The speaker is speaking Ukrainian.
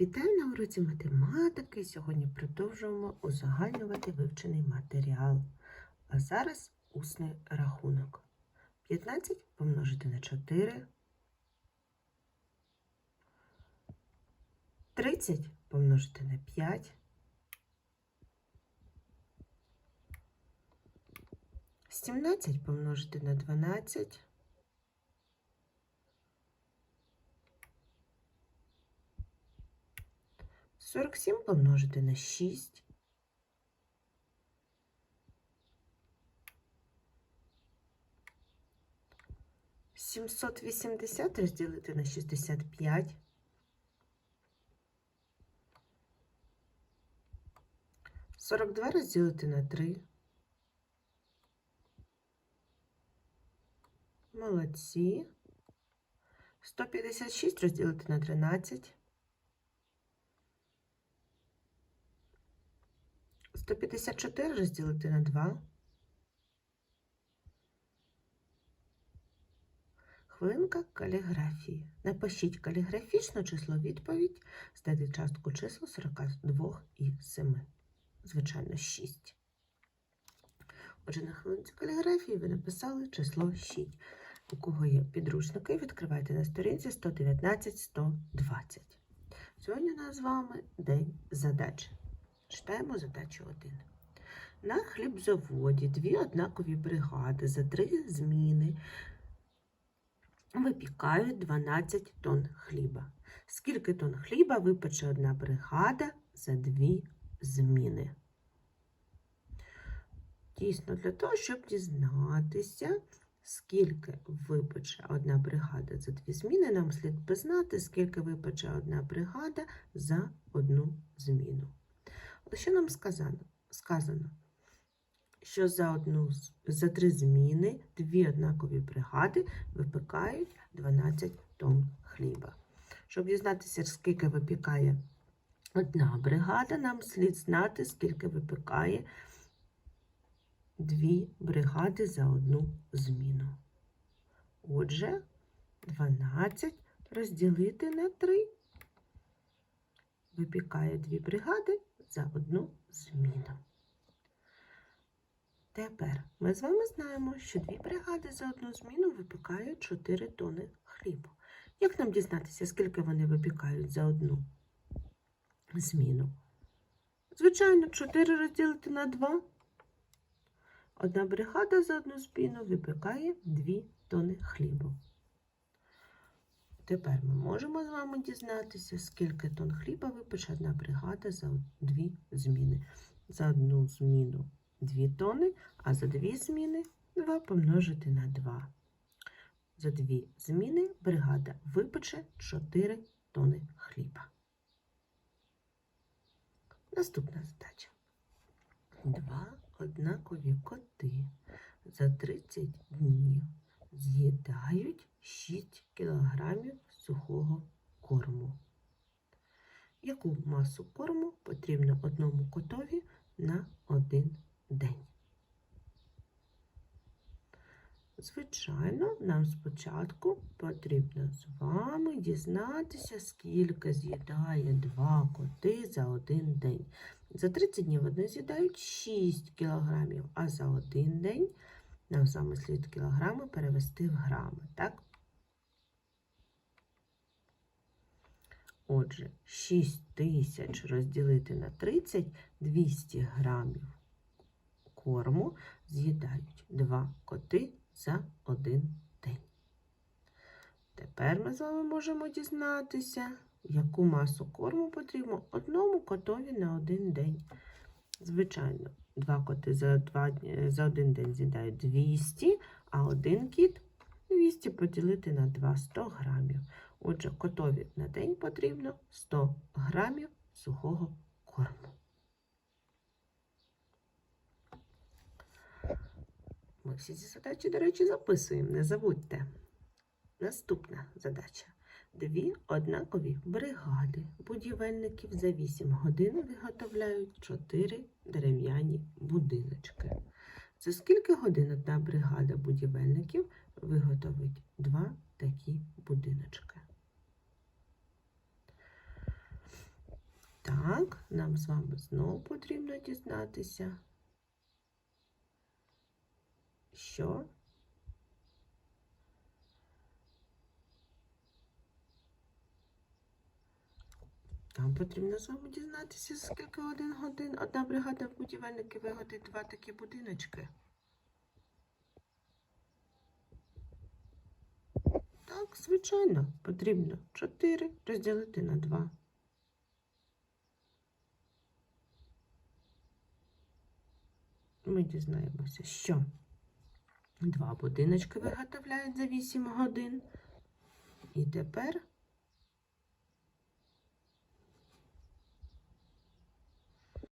Вітаю на уроці математики. Сьогодні продовжуємо узагальнювати вивчений матеріал. А зараз усний рахунок. 15 помножити на 4. 30 помножити на 5. 17 помножити на 12. 47 помножити на 6. Сімсот вісімдесят розділити на шістдесят п'ять. Сорок два розділити на три. Молодці. Сто п'ятдесят шість розділити на тринадцять. 154 розділити на 2. Хвилинка каліграфії. Напишіть каліграфічне число відповідь, здати частку чисел 42 і 7. Звичайно, 6. Отже, на хвилинці каліграфії ви написали число 6. У кого є підручники, відкривайте на сторінці 119-120. Сьогодні у нас з вами день задач. Читаємо задачу 1. На хлібзаводі дві однакові бригади за три зміни випікають 12 тонн хліба. Скільки тонн хліба випече одна бригада за дві зміни? Дійсно, для того, щоб дізнатися, скільки випече одна бригада за дві зміни, нам слід би знати, скільки випече одна бригада за одну зміну. Що нам сказано? Сказано, що за одну за три зміни дві однакові бригади випікають 12 тонн хліба. Щоб дізнатися, скільки випікає одна бригада, нам слід знати, скільки випікає дві бригади за одну зміну. Отже, 12 розділити на 3. Випікає дві бригади за одну зміну. Тепер ми з вами знаємо, що дві бригади за одну зміну випікають 4 тони хлібу. Як нам дізнатися, скільки вони випікають за одну зміну? Звичайно, 4 розділити на 2. Одна бригада за одну зміну випікає 2 тони хлібу. Тепер ми можемо з вами дізнатися, скільки тонн хліба випече одна бригада за дві зміни. За одну зміну 2 тонни, а за дві зміни 2 помножити на 2. За дві зміни бригада випече 4 тонни хліба. Наступна задача. Два однакові коти за 30 днів з'їдають 6 кілограмів сухого корму. Яку масу корму потрібно одному котові на один день? Звичайно, нам спочатку потрібно з вами дізнатися, скільки з'їдає два коти за один день. За 30 днів вони з'їдають 6 кілограмів, а за один день нам з вами слід кілограми перевести в грами, так? Отже, 6 тисяч розділити на 30 200 грамів корму з'їдають два коти за один день. Тепер ми з вами можемо дізнатися, яку масу корму потрібно одному котові на один день. Звичайно, два коти за, два, за один день з'їдають 200, а один кіт 200 поділити на 2 100 грамів. Отже, котові на день потрібно 100 грамів сухого корму. Ми всі ці задачі, до речі, записуємо, не забудьте. Наступна задача. Дві однакові бригади будівельників за 8 годин виготовляють 4 дерев'яні будиночки. За скільки годин одна бригада будівельників виготовить два такі будиночки? Так, нам з вами знову потрібно дізнатися, що нам потрібно з вами дізнатися, скільки один годин одна бригада будівельників вигодить два такі будиночки. Так, звичайно, потрібно 4 розділити на 2. Ми дізнаємося, що два будиночки виготовляють за 8 годин. І тепер